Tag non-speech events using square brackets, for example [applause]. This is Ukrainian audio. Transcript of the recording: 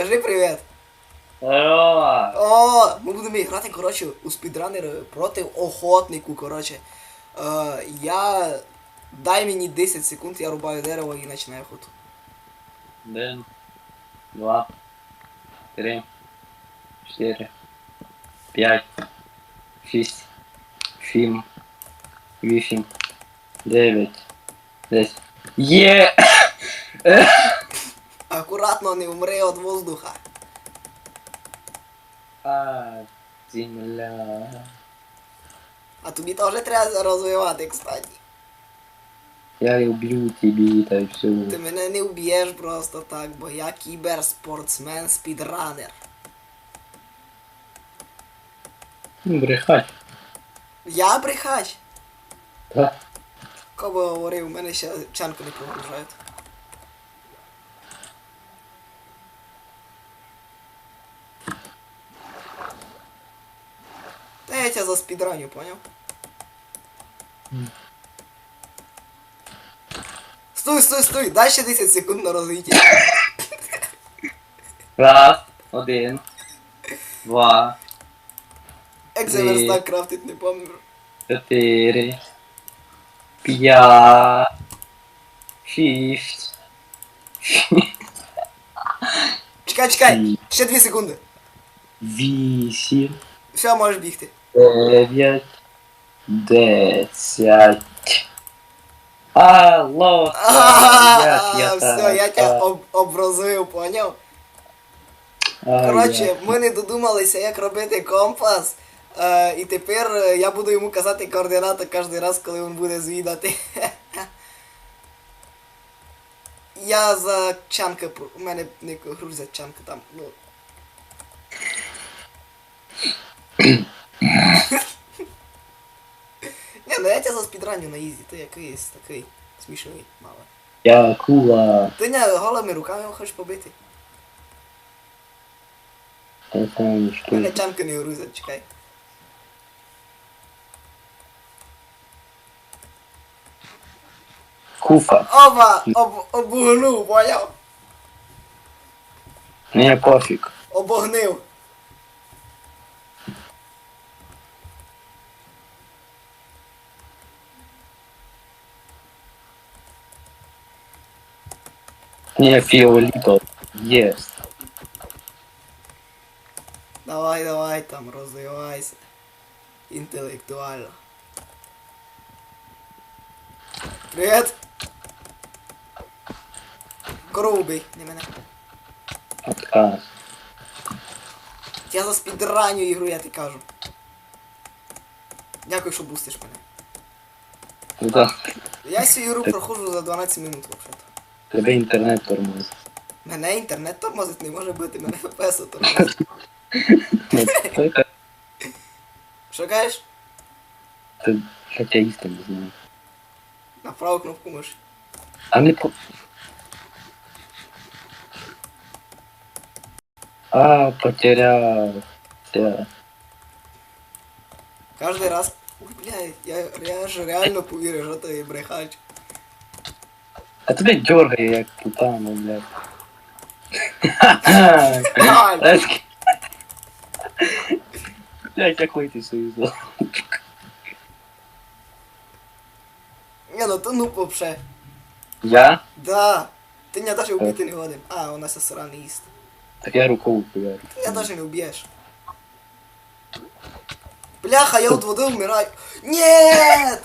Скажи привіт. Здорово! О, ми будемо грати, коротше, у спідранер проти охотнику, коротше. Е, я. Дай мені 10 секунд, я рубаю дерево і починаю охоту. Один, два, три, чотири, п'ять, шість, сім, вісім, дев'ять, десять. Є! Акуратно не вмри від воздуха. А, земля. А тобі теж треба розвивати, кстати. Я уб'ю тебе, та й все. Ти мене не вб'єш просто так, бо я кіберспортсмен спідранер. Ну, брехать. Я брехач. Так. Кого говорив, у мене ще чанку не прогружають. Я тебе за спідраню, поняв? Стой, стой, стой, дай ще 10 секунд на розвиття. Раз, один, два, Як це верстак крафтить, не пам'ятаю. чотири, п'ять, шість, Чекай, чекай, ще 2 секунди. вісім, Все, можеш бігти. Дев'ять, десять. Алло, як я все, я тебе а, об, образив, поняв? Коротше, ми не додумалися, як робити компас. Е, і тепер е, я буду йому казати координати кожен раз, коли він буде звідати. [laughs] Я за чанки, пр- у мене не грузять чанки там. Ну. Не, ну я тебе за спідраню на ізі, ти якийсь такий смішний, мало. Я кула. Ти не голими руками його хочеш побити? Я знаю, У мене що. чанки не грузять, чекай. Куфа. Опа! Об, обогнув, поняв? Мені пофіг. Обогнив. Мені фіоліто. Єс. Давай, давай там, розвивайся. Інтелектуально. Привіт! Корову бий, не мене. Отказ. Я за спідраню ігру, я ти кажу. Дякую, що бустиш мене. Да. Я цю ігру проходжу за 12 минут взагалі. Тебе інтернет тормозить. Мене інтернет тормозить не може бути, мене ФПС тормозить. Ну, Що кажеш? Це хоча істину не знаю. На праву кнопку миші. А не по... А, потеряв. Все. Кожний раз. Ой, блядь, я, я ж реально повірив, що ти брехач. А тебе дергає, як путану, блядь. Знаєш, Блядь, вийти свою зону? Ні, ну то ну вообще. Я? Да. Ти мене даже вбити не годен. А, у нас сраний їсть. Так я рукою хуярю. Ти мене даже не вб'єш. Бляха, я от води вмираю. Нет!